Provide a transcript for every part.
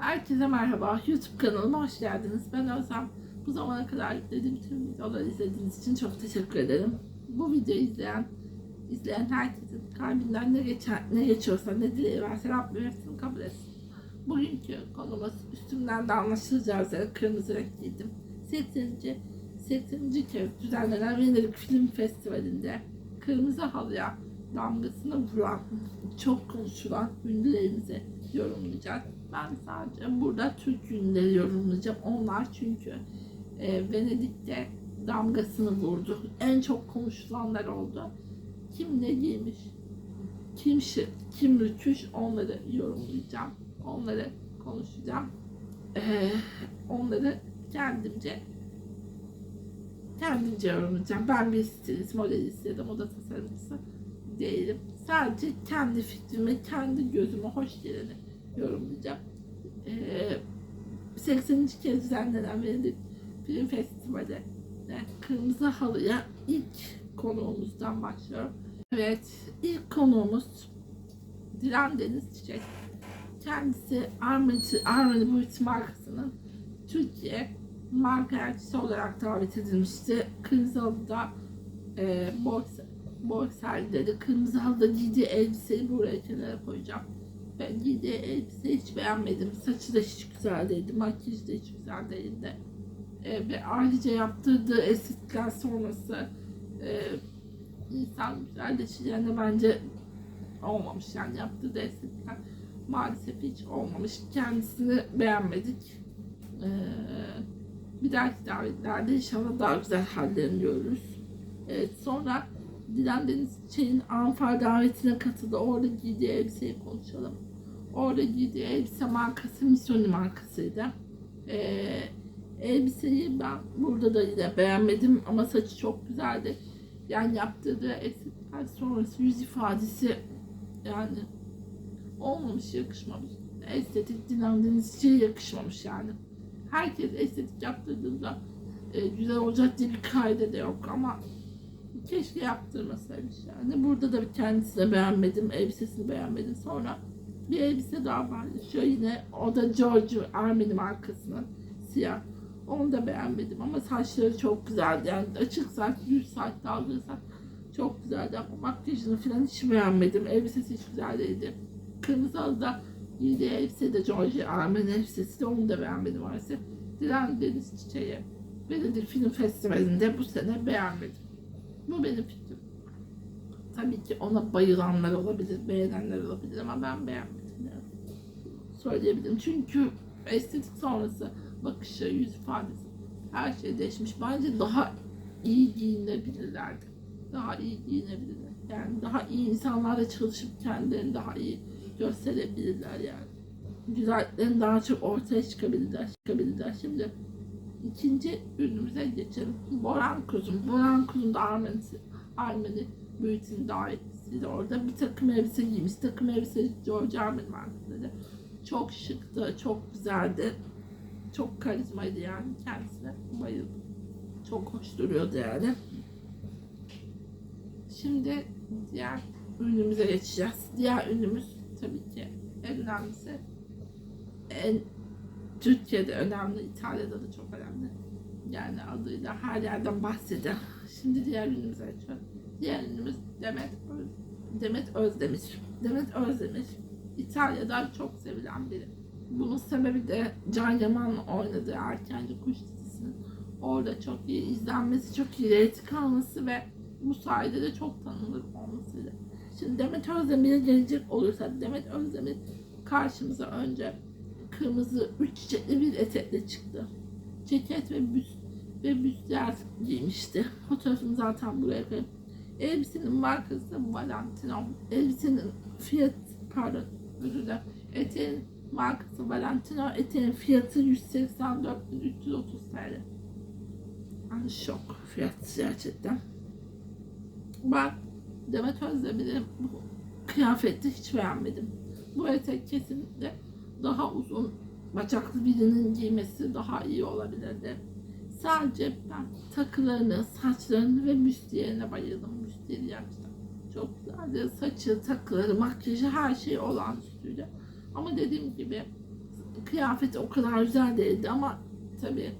Herkese merhaba. YouTube kanalıma hoş geldiniz. Ben Özlem. Bu zamana kadar yüklediğim tüm videoları izlediğiniz için çok teşekkür ederim. Bu videoyu izleyen, izleyen herkesin kalbinden ne geçer, ne geçiyorsa, ne dileği varsa Rabbim hepsini kabul etsin. Bugünkü konumuz üstümden de anlaşılacağı üzere kırmızı renk giydim. 80. 80. kez düzenlenen Venedik Film Festivali'nde kırmızı halıya damgasını vuran, çok konuşulan ünlülerimizi yorumlayacağız. Ben sadece burada Türk ünlüleri yorumlayacağım. Onlar çünkü e, Venedik'te damgasını vurdu. En çok konuşulanlar oldu. Kim ne giymiş, kim şık, kim rütüş onları yorumlayacağım. Onları konuşacağım. E, onları kendimce kendimce yorumlayacağım. Ben bir stilist, modelist ya da moda tasarımcısı değilim. Sadece kendi fikrimi, kendi gözüme hoş geleni yorumlayacağım. Ee, 80. kez düzenlenen Venedik Film Festivali Kırmızı Halı'ya ilk konuğumuzdan başlıyorum. Evet, ilk konuğumuz Dilan Deniz Çiçek. Kendisi Armani, Armani Beauty markasının Türkiye marka elçisi olarak davet edilmişti. Kırmızı Halı'da e, borsa, borserleri, kırmızı halıda giydiği elbiseyi buraya kenara koyacağım. Ben giydiği elbiseyi hiç beğenmedim. Saçı da hiç güzel değildi. Makyajı da hiç güzel değildi. E, ve ayrıca yaptırdığı estetikler sonrası e, insan güzelleşeceğine bence olmamış. Yani yaptırdığı estetikler maalesef hiç olmamış. Kendisini beğenmedik. E, bir dahaki davetlerde inşallah daha güzel hallerini görürüz. Evet, sonra Dilan Deniz Çelik'in Anfal davetine katıldı. Orada giydiği elbiseyi konuşalım. Orada giydiği elbise markası Missoni markasıydı. Ee, elbiseyi ben burada da yine beğenmedim ama saçı çok güzeldi. Yani yaptırdığı estetikler sonrası yüz ifadesi yani olmamış, yakışmamış. Estetik Dilan Deniz Çelik'e yakışmamış yani. Herkes estetik yaptırdığında e, güzel olacak diye bir kaydı da yok ama keşke yaptırmasaymış yani. Burada da bir kendisini beğenmedim, elbisesini beğenmedim. Sonra bir elbise daha paylaşıyor yine. O da Giorgio Armani markasının siyah. Onu da beğenmedim ama saçları çok güzeldi. Yani açık saç, düz saç, dalgalı saç çok güzeldi ama makyajını falan hiç beğenmedim. Elbisesi hiç güzel değildi. Kırmızı halıda giydiği elbise de Giorgio Armani elbisesi de onu da beğenmedim maalesef. Dilan Deniz Çiçeği Venedik Film Festivali'nde bu sene beğenmedim. Bu benim fikrim. Tabii ki ona bayılanlar olabilir, beğenenler olabilir ama ben beğenmedim. Söyleyebilirim. Çünkü estetik sonrası bakışı, yüz ifadesi her şey değişmiş. Bence daha iyi giyinebilirlerdi. Daha iyi giyinebilirler. Yani daha iyi insanlarla çalışıp kendilerini daha iyi gösterebilirler yani. Güzelliklerini daha çok ortaya çıkabilirler, çıkabilirler. Şimdi ikinci ürünümüze geçelim. Boran Kuzum. Boran Kuzum da Armeni, Armeni Beauty'nin davetlisiydi. Orada bir takım elbise giymiş. Takım elbise George Armani markasıydı. Çok şıktı, çok güzeldi. Çok karizmaydı yani kendisine. Bayıldım. Çok hoş duruyordu yani. Şimdi diğer ürünümüze geçeceğiz. Diğer ürünümüz tabii ki en önemlisi en Türkiye'de önemli, İtalya'da da çok önemli. Yani adıyla her yerden bahsediyor. Şimdi diğer ürünümüze geçiyoruz. Diğer ürünümüz Demet, Öz, Demet Özdemir. Demet Özdemir İtalya'da çok sevilen biri. Bunun sebebi de Can Yaman oynadığı Erkenci Kuş dizisinin orada çok iyi izlenmesi, çok iyi reyting alması ve bu sayede de çok tanınır olmasıyla. Şimdi Demet Özdemir'e gelecek olursa Demet Özdemir karşımıza önce kırmızı üç çiçekli bir etekle çıktı. Ceket ve büst ve büstler giymişti. Fotoğrafını zaten buraya koyayım. Elbisenin markası Valentino. Elbisenin fiyat pardon özür dilerim. Eteğin markası Valentino. Eteğin fiyatı 184.330 TL. Yani şok fiyat gerçekten. Ben Demet Özdemir'in bu kıyafeti hiç beğenmedim. Bu etek kesinlikle daha uzun bacaklı birinin giymesi daha iyi olabilirdi. Sadece ben takılarını, saçlarını ve büstiyerine bayıldım. Büstiyeri gerçekten çok güzeldi. Saçı, takıları, makyajı her şey olağanüstüydü. Ama dediğim gibi kıyafeti o kadar güzel değildi ama tabii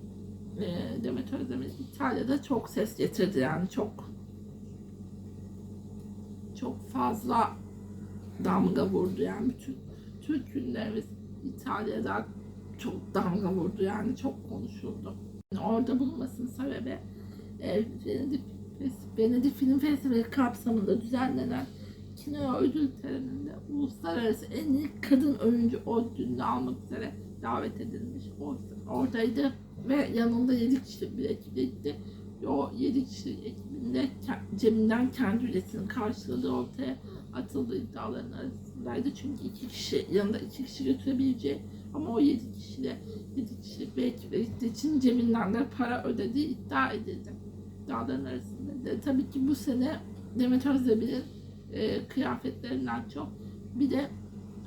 e, Demet Özdemir İtalya'da çok ses getirdi yani çok çok fazla damga vurdu yani bütün Türk günlerimiz İtalya'da çok damga vurdu yani çok konuşuldu. Orada bulunmasının sebebi e, Venedik, Film Festivali kapsamında düzenlenen Kino ödül töreninde uluslararası en iyi kadın oyuncu ödülünü almak üzere davet edilmiş. O, oradaydı ve yanında 7 kişilik bir ekiple gitti. O 7 kişilik ekibinde ke- kendi ücretini karşıladığı ortaya atıldığı iddiaların arasındaydı. Çünkü iki kişi yanında iki kişi götürebileceği ama o 7 kişiyle 7 kişilik bir ekiple gittiği için cebinden de para ödediği iddia edildi. İddiaların arasında. Tabii ki bu sene Demet Özdemir'in e, kıyafetlerinden çok bir de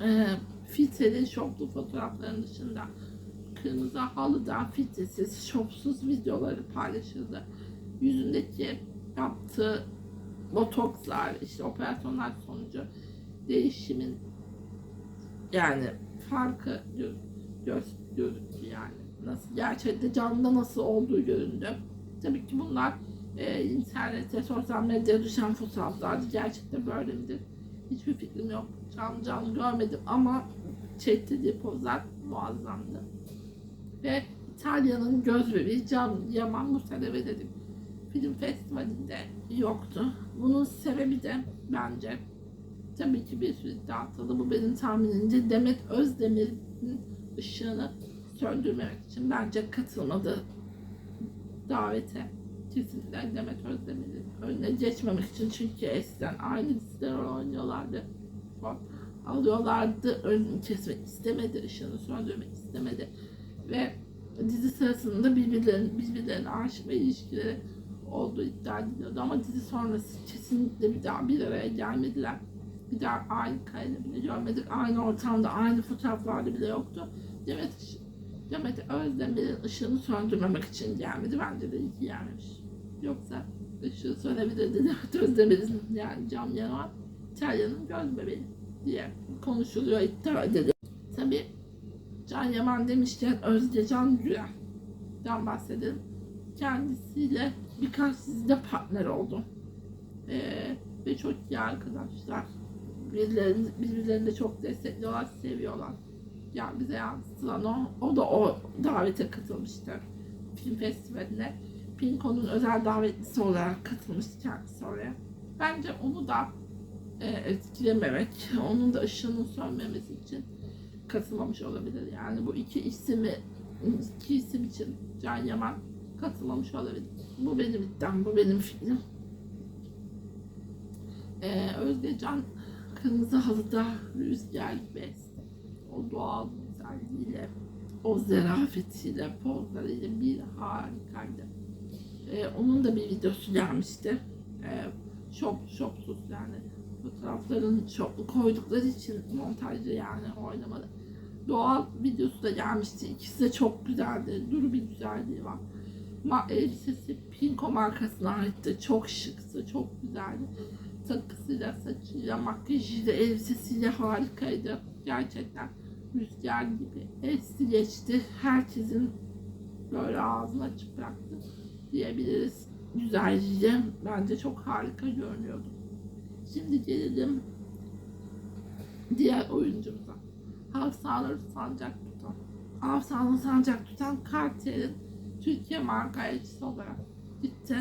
e, filtreli şoplu fotoğrafların dışında kırmızı halıda filtresiz şopsuz videoları paylaşıldı. Yüzündeki yaptığı botokslar, işte operasyonlar sonucu değişimin yani farkı gö gö gözüktü yani. Nasıl gerçekte canlıda nasıl olduğu göründü. Tabii ki bunlar e, internete, sosyal medyaya düşen fotoğraflardı. Gerçekte böyle midir? Hiçbir fikrim yok. Canlı canlı görmedim ama çektiği pozlar muazzamdı. Ve İtalya'nın göz bebeği Can Yaman sene dedim. Film festivalinde yoktu. Bunun sebebi de bence tabii ki bir sürü iddia atıldı. Bu benim tahminimce Demet Özdemir'in ışığını söndürmemek için bence katılmadı davete kesinlikle Demet Özdemir'in önüne geçmemek için çünkü eskiden aynı diziler oynuyorlardı. Alıyorlardı. Önünü kesmek istemedi, ışığını söndürmek istemedi. Ve dizi sırasında birbirlerine, birbirlerine aşık ve ilişkileri olduğu iddia ediliyordu. Ama dizi sonrası kesinlikle bir daha bir araya gelmediler. Bir daha aynı kayını bile görmedik. Aynı ortamda, aynı fotoğraflarda bile yoktu. Demet, Demet Özdemir'in ışığını söndürmemek için gelmedi. Bence de iyi ki gelmemiş. Yoksa ışığı sönebilirdi Demet Özdemir'in yani cam yanar. İtalya'nın göz bebeği diye konuşuluyor, iddia ediliyor. Tabii Can Yaman demişken Özge Can Gürel'den bahsedelim. Kendisiyle birkaç dizide partner oldu. Ee, ve çok iyi arkadaşlar. Birbirlerini, birbirlerini de çok destekliyorlar, seviyorlar. Yani bize yansıtılan o, o da o davete katılmıştı. Film festivaline. Pinko'nun özel davetlisi olarak katılmıştı kendisi oraya. Bence onu da e, etkilememek, onun da ışığının sönmemesi için katılmamış olabilir. Yani bu iki ismi iki isim için Can Yaman katılmamış olabilir. Bu benim iddiam, bu benim fikrim. Ee, Özge Can Kırmızı Halı'da rüzgar best. O doğal güzelliğiyle, o zerafetiyle, pozlarıyla bir harikaydı. Ee, onun da bir videosu gelmişti. Ee, şop, şopsuz yani fotoğrafların şoplu koydukları için montajcı yani oynamadı. Doğal videosu da gelmişti. İkisi de çok güzeldi. Duru bir güzelliği var. Elbisesi Pinko markasına aitti. Çok şıktı, çok güzeldi. Takısıyla, saçıyla, makyajıyla, elbisesiyle harikaydı. Gerçekten rüzgar gibi esti geçti. Herkesin böyle ağzını açıp bıraktı diyebiliriz. Güzelliği bence çok harika görünüyordu. Şimdi gelelim diğer oyuncumuza. Hafsanur Sancak Tutan. Hafsanur Sancak Tutan Cartier'in Türkiye marka elçisi olarak gitti.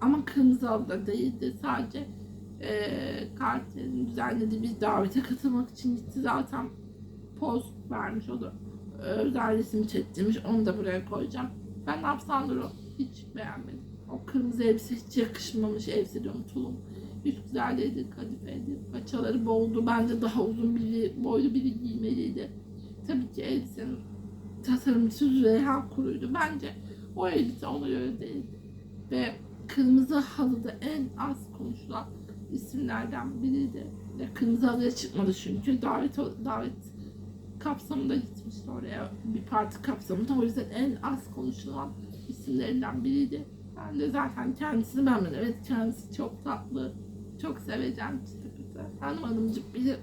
Ama kırmızı halıda değildi. Sadece eee Cartier'in düzenlediği bir davete katılmak için gitti. Zaten poz vermiş o da özel resim çektirmiş. Onu da buraya koyacağım. Ben Hafsanur'u hiç beğenmedim. O kırmızı elbise hiç yakışmamış elbise diyorum tulum. Üst güzelliğiydi, kadifeydi. Paçaları boldu. Bence daha uzun biri, boylu biri giymeliydi. Tabii ki elbisenin tasarımcısı Züleyha Kuru'ydu. Bence o elbise ona göre değildi. Ve kırmızı halıda en az konuşulan isimlerden biriydi. Ve kırmızı halıya çıkmadı çünkü davet davet kapsamında gitmişti oraya bir parti kapsamında o yüzden en az konuşulan isimlerinden biriydi. Ben de zaten kendisini beğenmedim. Evet kendisi çok tatlı, çok sevecen çıtı pıtı. Hanım hanımcık biri.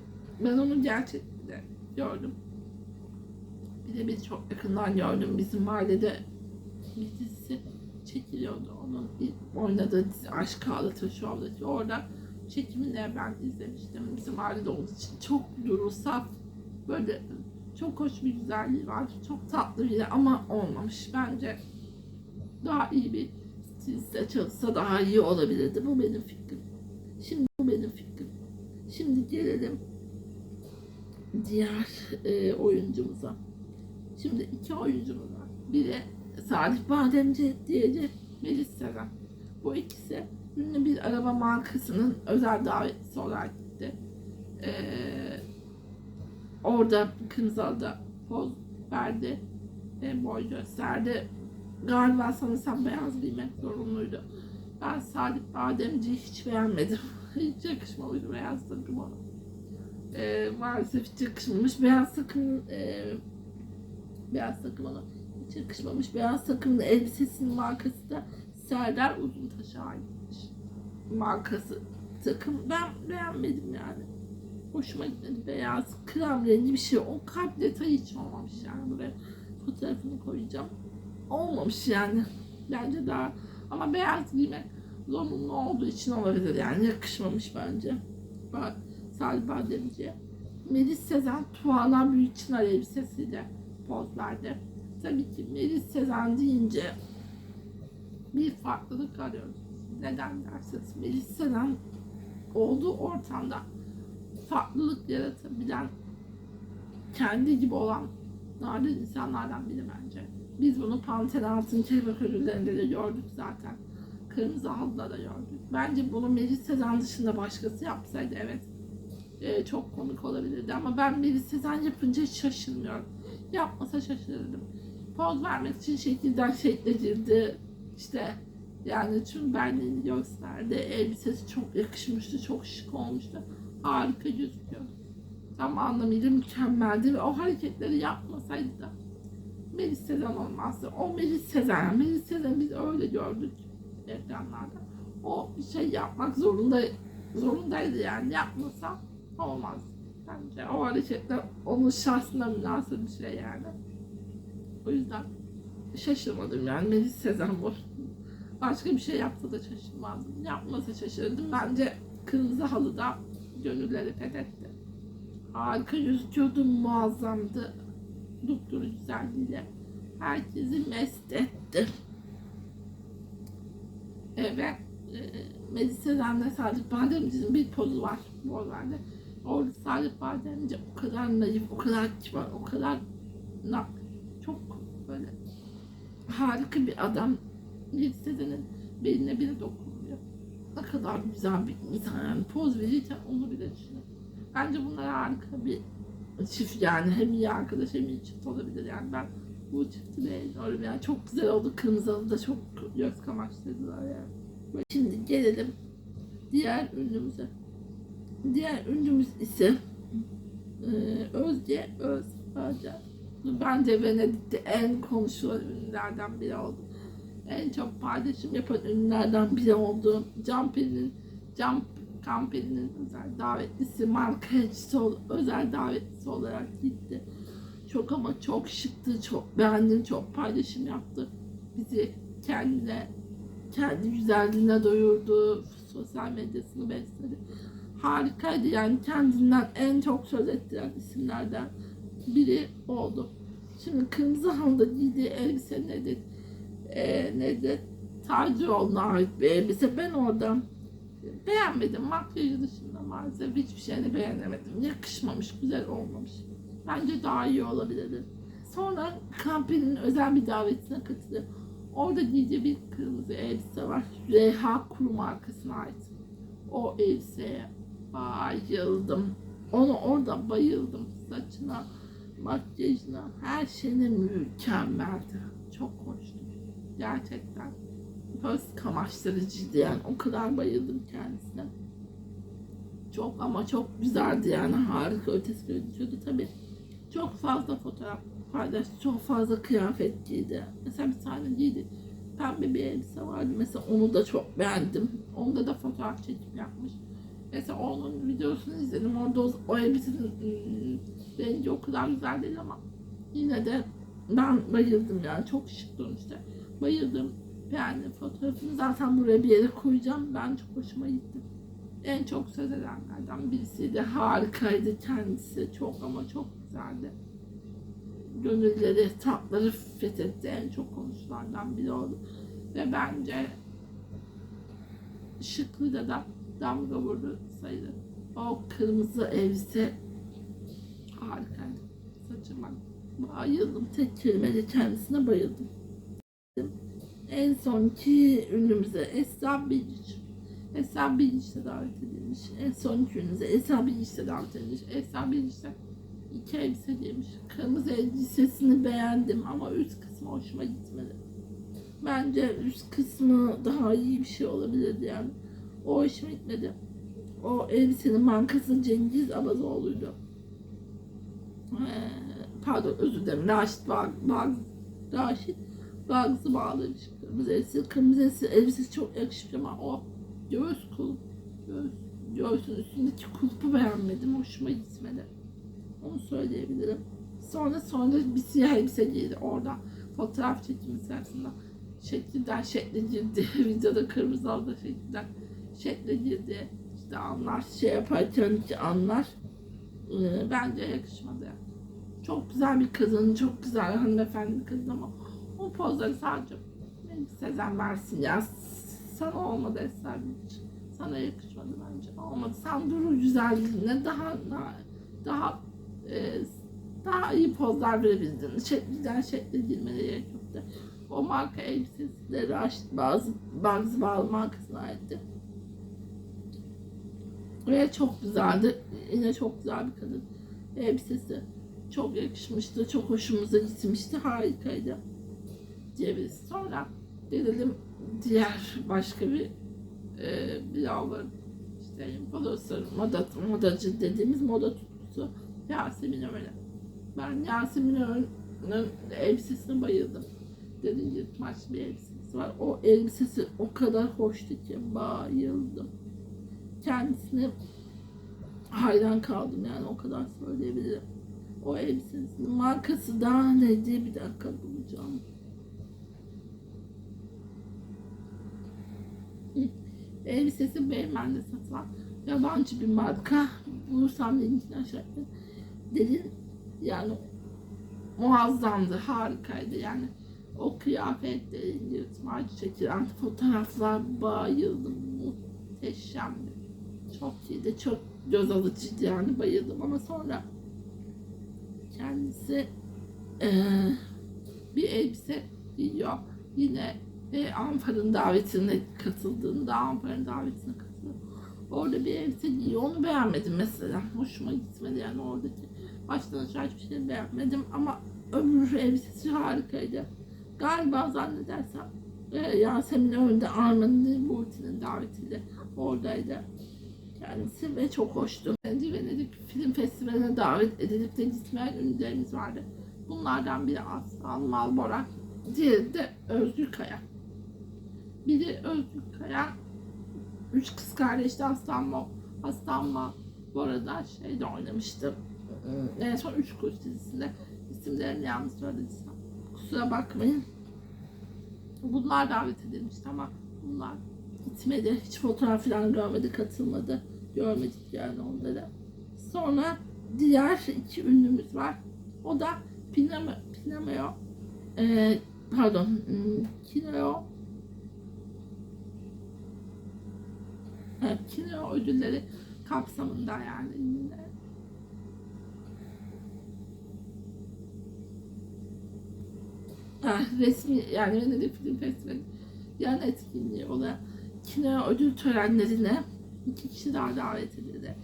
Ben onu gerçekten gördüm. Bir de biz çok yakından gördüm. Bizim mahallede bir dizisi çekiliyordu. Onun ilk oynadığı dizi Aşk Ağlatır Show'daki. Orada çekimini ben izlemiştim. Bizim mahallede olduğu için çok duru, saf, böyle çok hoş bir güzelliği var. Çok tatlı biri ama olmamış. Bence daha iyi bir stiliste çalışsa daha iyi olabilirdi. Bu benim fikrim. Şimdi bu benim fikrim. Şimdi gelelim diğer e, oyuncumuza. Şimdi iki oyuncumuz var. Biri Salih Bademci, diğeri Melis Sezen. Bu ikisi ünlü bir araba markasının özel davetlisi olarak gitti. Ee, orada Kırmızı'da poz verdi ve boy gösterdi. Galiba sanırsam beyaz giymek zorunluydu. Ben Salih Bademci'yi hiç beğenmedim. hiç yakışmamış beyaz takım ona. Ee, maalesef hiç yakışmamış. Beyaz takım e, beyaz takım ona hiç yakışmamış. Beyaz takımlı elbisesinin markası da Serdar Uzuntaş'a aitmiş. Markası takım. Ben beğenmedim yani. Hoşuma gitmedi. Beyaz, krem rengi bir şey. O kalp detayı hiç olmamış yani. Buraya fotoğrafını koyacağım. Olmamış yani. Bence daha ama beyaz giymek zorunlu olduğu için olabilir yani. Yakışmamış bence. Bak Salih Bademci'ye. Melis Sezen Tuana Büyükçınar elbisesiyle poz verdi. Tabii ki Melis Sezen deyince bir farklılık arıyoruz. Neden derseniz Melis Sezen olduğu ortamda farklılık yaratabilen kendi gibi olan nadir insanlardan biri bence. Biz bunu Panter Altın Kelebek ödüllerinde de gördük zaten. Kırmızı Halı'da da gördük. Bence bunu Melis Sezen dışında başkası yapsaydı evet e, çok komik olabilirdi ama ben Melis Sezen yapınca hiç şaşırmıyorum. Yapmasa şaşırırdım. Poz vermek için şekilden şekle girdi. İşte yani tüm benliğini gösterdi. Elbisesi çok yakışmıştı, çok şık olmuştu. Harika gözüküyordu. Tam anlamıyla mükemmeldi ve o hareketleri yapmasaydı da Melis Sezen olmazdı. O Melis Sezen, Melis Sezen biz öyle gördük ekranlarda. O şey yapmak zorunda zorundaydı yani yapmasa olmaz. Bence o hareketler onun şahsına münasır bir şey yani. O yüzden şaşırmadım yani Melis Sezen bu. Başka bir şey yapsa da şaşırmazdım. Yapmasa şaşırdım. Bence kırmızı halıda gönülleri fethetti. Harika gözüküyordu, muazzamdı. Dupduru güzelliğiyle. Herkesi mest etti. Evet. E, Melis Sezen'de Salih Bademci'nin bir pozu var bu olayda. Orada Salih Bademci o kadar naif, o kadar kibar, o kadar na, çok böyle harika bir adam. Melis Sezen'in beline bile dokunmuyor. Ne kadar güzel bir insan yani. Poz verirken onu bile düşünün. Bence bunlar harika bir çift yani. Hem iyi arkadaş hem iyi çift olabilir yani. Ben bu çifti beğeniyorum yani. Çok güzel oldu. Kırmızı da çok göz kamaştırdılar yani. Şimdi gelelim diğer ünlümüze. Diğer ünlümüz ise e, Özge Özbaca. Bence Venedik'te en konuşulan ünlülerden biri oldu. En çok paylaşım yapan ünlülerden biri oldu. Camperi'nin Camp Camperi'nin özel davetlisi, markacısı, ol- özel davetlisi olarak gitti. Çok ama çok şıktı, çok beğendim, çok paylaşım yaptı. Bizi kendine kendi güzelliğine doyurdu, sosyal medyasını besledi. Harikaydı yani kendinden en çok söz ettiren isimlerden biri oldu. Şimdi Kırmızı Halı'da giydiği elbise nedir? Ee, nedir? Tacıoğlu'na ait bir elbise. Ben oradan beğenmedim. Makyajı dışında maalesef hiçbir şeyini beğenemedim. Yakışmamış, güzel olmamış. Bence daha iyi olabilirdi. Sonra Kampi'nin özel bir davetine katıldı. Orada giydiği bir kırmızı elbise var. Reha Kuru markasına ait. O elbiseye bayıldım. Onu orada bayıldım. Saçına, makyajına, her şeyine mükemmeldi. Çok hoştu. Gerçekten. Göz kamaştırıcıydı yani. O kadar bayıldım kendisine. Çok ama çok güzeldi yani. Harika ötesi gözüküyordu tabii. Çok fazla fotoğraf paylaştı. Çok fazla kıyafet giydi. Mesela bir tane giydi. Pembe bir elbise vardı. Mesela onu da çok beğendim. Onda da fotoğraf çekim yapmış. Mesela onun videosunu izledim. Orada o, o elbisenin ım, rengi o kadar güzel değil ama yine de ben bayıldım yani çok şık durmuştu. Bayıldım. Yani fotoğrafını zaten buraya bir yere koyacağım. Ben çok hoşuma gitti. En çok söz edenlerden birisiydi. Harikaydı kendisi. Çok ama çok güzeldi. Gönülleri, tatları fethetti. En çok konuşulanlardan biri oldu. Ve bence şıklıda da damga vurdu sayılır. O kırmızı elbise harikaydı. Saçıma bayıldım. Tek kelimeyle kendisine bayıldım. En sonki ünlümüze Esra Bilic. Esra Bilic'e davet edilmiş. En sonki ünlümüze Esra Bilic'e davet edilmiş. Esra Bilic'e iki elbise giymiş. Kırmızı elbisesini beğendim ama üst kısmı hoşuma gitmedi. Bence üst kısmı daha iyi bir şey olabilirdi yani. O hoşuma gitmedi. O elbisenin markası Cengiz Abazoğlu'ydu. Pardon özür dilerim. Raşit Bağ, Bağ, Raşit Bağız'ı bağlamış. Kırmızı elbise. Kırmızı elbise, elbisesi çok yakışmış ama o göğüs kulp, göğüs, göğsün üstündeki kulpu beğenmedim. Hoşuma gitmedi. Onu söyleyebilirim. Sonra sonra bir siyah elbise giydi orada. Fotoğraf çekimi sırasında şekilden şekle girdi. Videoda kırmızı aldı şekilden şekle girdi. İşte anlar şey yaparken anlar. Ee, bence yakışmadı. Çok güzel bir kadın, çok güzel hanımefendi bir kadın ama o pozları sadece Sezen versin ya. Sana olmadı Esra hiç. Sana yakışmadı bence. Olmadı. Sen Duru güzelliğine daha daha daha, e, daha iyi pozlar verebildin. Şekilden şekle girmene gerek yoktu. O marka elbisesi de Raşit bazı bazı bağlı markasına aitti. Ve çok güzeldi. Yine çok güzel bir kadın. Elbisesi çok yakışmıştı. Çok hoşumuza gitmişti. Harikaydı. Diyebiliriz. Sonra gelelim diğer başka bir e, blogger. İşte influencer, moda, modacı dediğimiz moda tutkusu Yasemin Ömer'e. Ben Yasemin Ömer'in elbisesine bayıldım. Dediğim gibi maç bir elbisesi var. O elbisesi o kadar hoştu ki bayıldım. Kendisine hayran kaldım yani o kadar söyleyebilirim. O elbisesinin markası da neydi bir dakika bulacağım. Elbisesi Beymen'de satılan yabancı bir marka. Bulursam linkini aşağıya. Derin yani muazzamdı, harikaydı yani. O kıyafetlerin yırtmaç çekilen fotoğraflar bayıldım. Muhteşemdi. Çok iyiydi, çok göz alıcıydı yani bayıldım ama sonra kendisi eee, bir elbise giyiyor. Yine e, Anfar'ın davetine katıldığında Anfar'ın davetine katılıyor. Orada bir elbise giyiyor. Onu beğenmedim mesela. Hoşuma gitmedi yani oradaki. Baştan aşağı hiçbir şey beğenmedim ama öbür elbisesi harikaydı. Galiba zannedersem e, Yasemin önünde Arman'ın Burti'nin davetiyle oradaydı kendisi ve çok hoştu. Venedik, Venedik Film Festivali'ne davet edilip de gitmeyen ünlülerimiz vardı. Bunlardan biri Aslan Malborak, diğeri de Özgür Kaya. Biri Özgür Kaya, üç kız kardeşti Aslan Mal, Aslan Mal bu arada şeyde oynamıştı. Ee, En son üç kuş dizisinde isimlerini yanlış söylediysem. Kusura bakmayın. Bunlar davet edilmişti ama bunlar gitmedi. Hiç fotoğraf falan görmedi, katılmadı. Görmedik yani onları. Sonra diğer iki ünlümüz var. O da Pinamo, Pinameo, e, pardon, hmm, Kineo, Kineo ödülleri kapsamında yani yine. Ah, resmi yani Venedik Film Festivali yan etkinliği olan kino ödül törenlerine iki kişi daha davet edildi.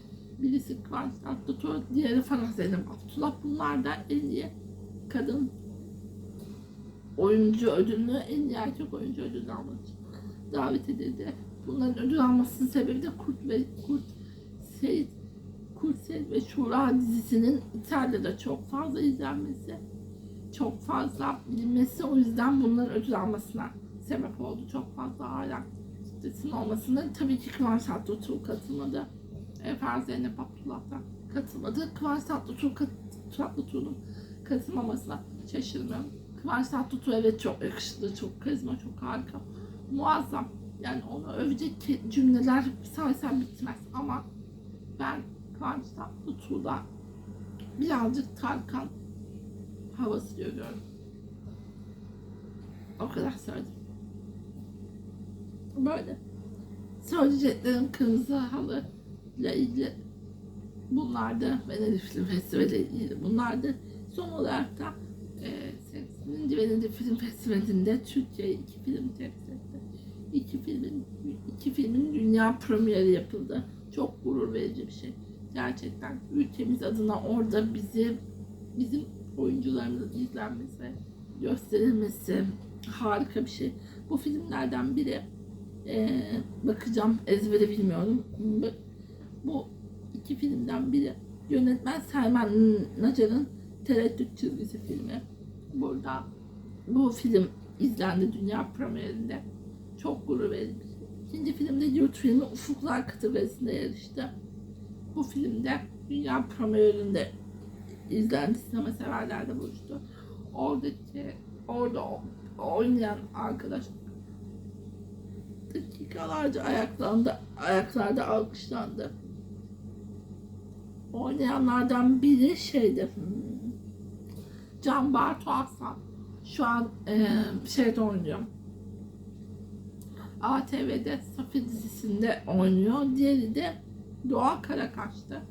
Birisi Kıvanç Tatlıtuğ, diğeri Farah Zeynep Abdullah. Bunlar da en iyi kadın oyuncu ödülünü, en iyi erkek oyuncu ödülünü almak davet edildi. Bunların ödül almasının sebebi de Kurt ve Kurt Seyit Kurt Seyit ve Şura dizisinin İtalya'da çok fazla izlenmesi, çok fazla bilinmesi o yüzden bunların ödül almasına sebep oldu. Çok fazla hayran kitlesinin olmasına tabii ki Kıvanç Tatlıtuğ katılmadı. E, Farah Zeynep Abdullah da katılmadı. Kıvanç Tatlıtuğ kat- Tatlıtuğ'un kazımamasına şaşırmıyorum. Kıvanç Tatlıtuğ evet çok yakışıklı, çok karizma, çok harika. Muazzam. Yani onu övecek cümleler saysam bitmez ama ben Kıvanç Tatlıtuğ'da birazcık Tarkan havası görüyorum. O kadar söyledim. Böyle. Söyleyeceklerim kırmızı halı ile ilgili bunlardı. Venedik Film Festivali ile ilgili bunlardı. Son olarak da e, 80. Venedik Film Festivali'nde Türkiye iki film temsil etti. İki filmin, iki filmin dünya premieri yapıldı. Çok gurur verici bir şey. Gerçekten ülkemiz adına orada bizi bizim oyuncularımızın izlenmesi, gösterilmesi harika bir şey. Bu filmlerden biri e, bakacağım ezbere bilmiyorum. Bu, iki filmden biri yönetmen Selman Nacar'ın Tereddüt Çizgisi filmi. Burada bu film izlendi dünya premierinde. Çok gurur verici. İkinci filmde yurt filmi Ufuklar kategorisinde yarıştı. Bu filmde dünya premierinde izlendi. Sinema severler de buluştu. Oradaki orada oynayan arkadaş dakikalarca ayaklandı, ayaklarda alkışlandı. Oynayanlardan biri şeydi. hmm, Can Bartu Aslan. Şu an e, şeyde oynuyor. ATV'de Safi dizisinde oynuyor. Diğeri de Doğa Karakaş'ta.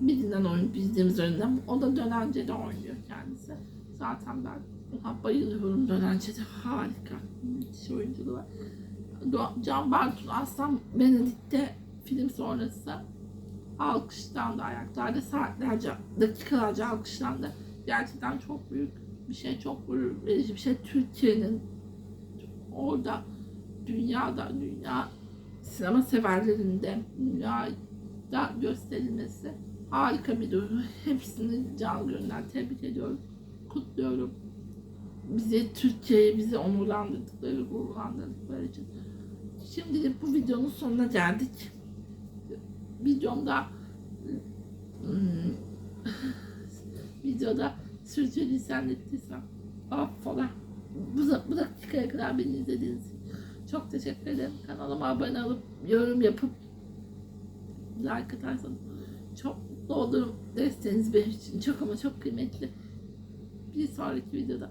Birinden oyun bildiğimiz oyundan. O da Dönence'de oynuyor kendisi. Zaten ben ona bayılıyorum Dönence'de. Harika. Müthiş oyunculuğu var. Can Bartu Aslan Venedik'te film sonrası alkışlandı ayaklarda saatlerce, dakikalarca alkışlandı. Gerçekten çok büyük bir şey, çok gurur verici bir şey. Türkiye'nin orada dünyada, dünya sinema severlerinde dünyada gösterilmesi harika bir duygu. Hepsini canlı gönülden tebrik ediyorum, kutluyorum. Bizi, Türkiye'yi bizi onurlandırdıkları, gururlandırdıkları için. Şimdilik bu videonun sonuna geldik. Videomda hmm, videoda sürçülisan ettiysem affola. Bu, bu dakikaya kadar beni izlediğiniz için çok teşekkür ederim. Kanalıma abone olup yorum yapıp like atarsanız çok mutlu olurum. Desteğiniz benim için çok ama çok kıymetli. Bir sonraki videoda